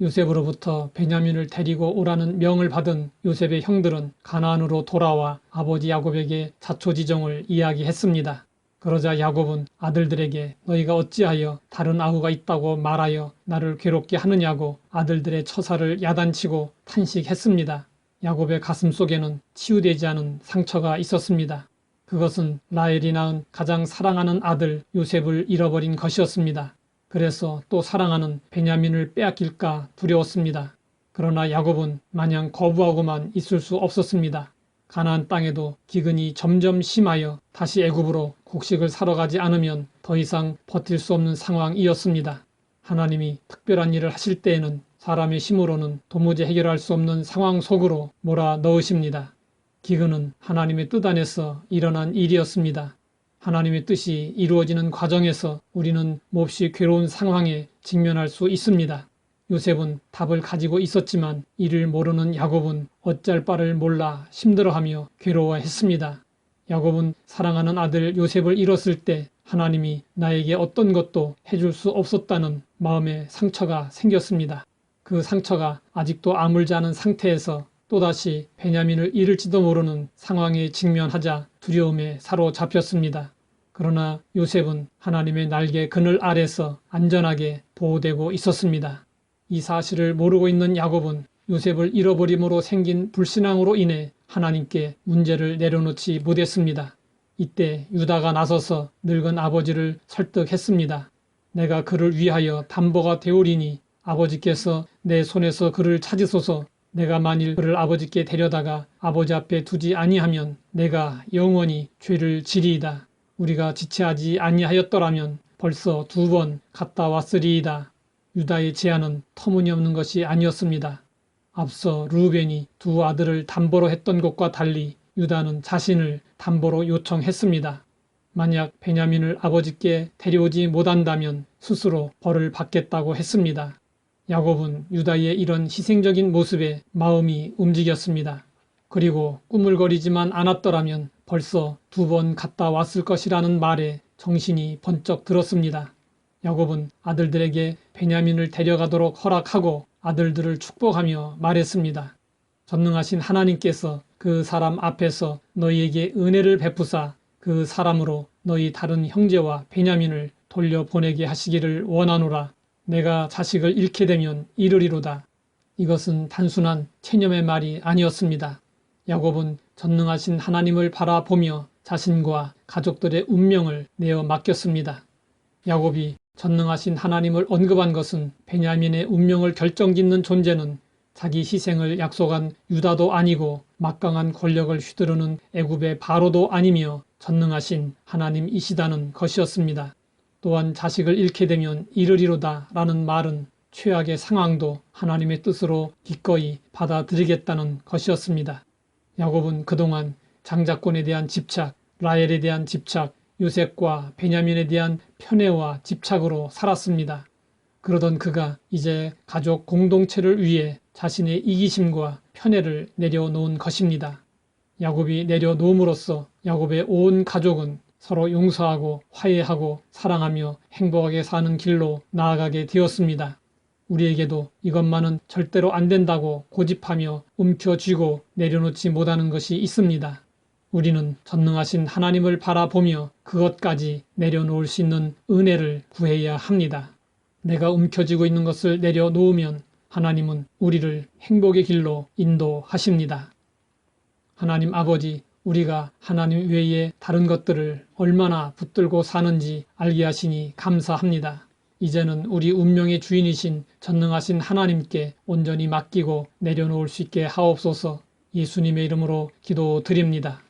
요셉으로부터 베냐민을 데리고 오라는 명을 받은 요셉의 형들은 가나안으로 돌아와 아버지 야곱에게 자초지종을 이야기했습니다. 그러자 야곱은 아들들에게 너희가 어찌하여 다른 아우가 있다고 말하여 나를 괴롭게 하느냐고 아들들의 처사를 야단치고 탄식했습니다. 야곱의 가슴 속에는 치유되지 않은 상처가 있었습니다. 그것은 라헬이 낳은 가장 사랑하는 아들 요셉을 잃어버린 것이었습니다. 그래서 또 사랑하는 베냐민을 빼앗길까 두려웠습니다. 그러나 야곱은 마냥 거부하고만 있을 수 없었습니다. 가나안 땅에도 기근이 점점 심하여 다시 애굽으로 곡식을 사러 가지 않으면 더 이상 버틸 수 없는 상황이었습니다. 하나님이 특별한 일을 하실 때에는 사람의 힘으로는 도무지 해결할 수 없는 상황 속으로 몰아 넣으십니다. 기근은 하나님의 뜻 안에서 일어난 일이었습니다. 하나님의 뜻이 이루어지는 과정에서 우리는 몹시 괴로운 상황에 직면할 수 있습니다. 요셉은 답을 가지고 있었지만 이를 모르는 야곱은 어쩔 바를 몰라 힘들어하며 괴로워했습니다. 야곱은 사랑하는 아들 요셉을 잃었을 때 하나님이 나에게 어떤 것도 해줄 수 없었다는 마음의 상처가 생겼습니다. 그 상처가 아직도 아물지 않은 상태에서 또다시 베냐민을 잃을지도 모르는 상황에 직면하자 두려움에 사로잡혔습니다. 그러나 요셉은 하나님의 날개 그늘 아래서 안전하게 보호되고 있었습니다. 이 사실을 모르고 있는 야곱은 요셉을 잃어버림으로 생긴 불신앙으로 인해 하나님께 문제를 내려놓지 못했습니다. 이때 유다가 나서서 늙은 아버지를 설득했습니다. 내가 그를 위하여 담보가 되오리니 아버지께서 내 손에서 그를 찾으소서 내가 만일 그를 아버지께 데려다가 아버지 앞에 두지 아니하면 내가 영원히 죄를 지리이다. 우리가 지체하지 아니하였더라면 벌써 두 번 갔다 왔으리이다. 유다의 제안은 터무니없는 것이 아니었습니다. 앞서 루벤이 두 아들을 담보로 했던 것과 달리 유다는 자신을 담보로 요청했습니다. 만약 베냐민을 아버지께 데려오지 못한다면 스스로 벌을 받겠다고 했습니다. 야곱은 유다의 이런 희생적인 모습에 마음이 움직였습니다. 그리고 꾸물거리지만 않았더라면 벌써 두 번 갔다 왔을 것이라는 말에 정신이 번쩍 들었습니다. 야곱은 아들들에게 베냐민을 데려가도록 허락하고 아들들을 축복하며 말했습니다. 전능하신 하나님께서 그 사람 앞에서 너희에게 은혜를 베푸사 그 사람으로 너희 다른 형제와 베냐민을 돌려보내게 하시기를 원하노라. 내가 자식을 잃게 되면 이르리로다. 이것은 단순한 체념의 말이 아니었습니다. 야곱은 전능하신 하나님을 바라보며 자신과 가족들의 운명을 내어 맡겼습니다. 야곱이 전능하신 하나님을 언급한 것은 베냐민의 운명을 결정짓는 존재는 자기 희생을 약속한 유다도 아니고 막강한 권력을 휘두르는 애굽의 바로도 아니며 전능하신 하나님이시다는 것이었습니다. 또한 자식을 잃게 되면 이르리로다 라는 말은 최악의 상황도 하나님의 뜻으로 기꺼이 받아들이겠다는 것이었습니다. 야곱은 그동안 장자권에 대한 집착, 라헬에 대한 집착, 요셉과 베냐민에 대한 편애와 집착으로 살았습니다. 그러던 그가 이제 가족 공동체를 위해 자신의 이기심과 편애를 내려놓은 것입니다. 야곱이 내려놓음으로써 야곱의 온 가족은 서로 용서하고 화해하고 사랑하며 행복하게 사는 길로 나아가게 되었습니다. 우리에게도 이것만은 절대로 안 된다고 고집하며 움켜쥐고 내려놓지 못하는 것이 있습니다. 우리는 전능하신 하나님을 바라보며 그것까지 내려놓을 수 있는 은혜를 구해야 합니다. 내가 움켜쥐고 있는 것을 내려놓으면 하나님은 우리를 행복의 길로 인도하십니다. 하나님 아버지, 우리가 하나님 외에 다른 것들을 얼마나 붙들고 사는지 알게 하시니 감사합니다. 이제는 우리 운명의 주인이신 전능하신 하나님께 온전히 맡기고 내려놓을 수 있게 하옵소서 예수님의 이름으로 기도드립니다.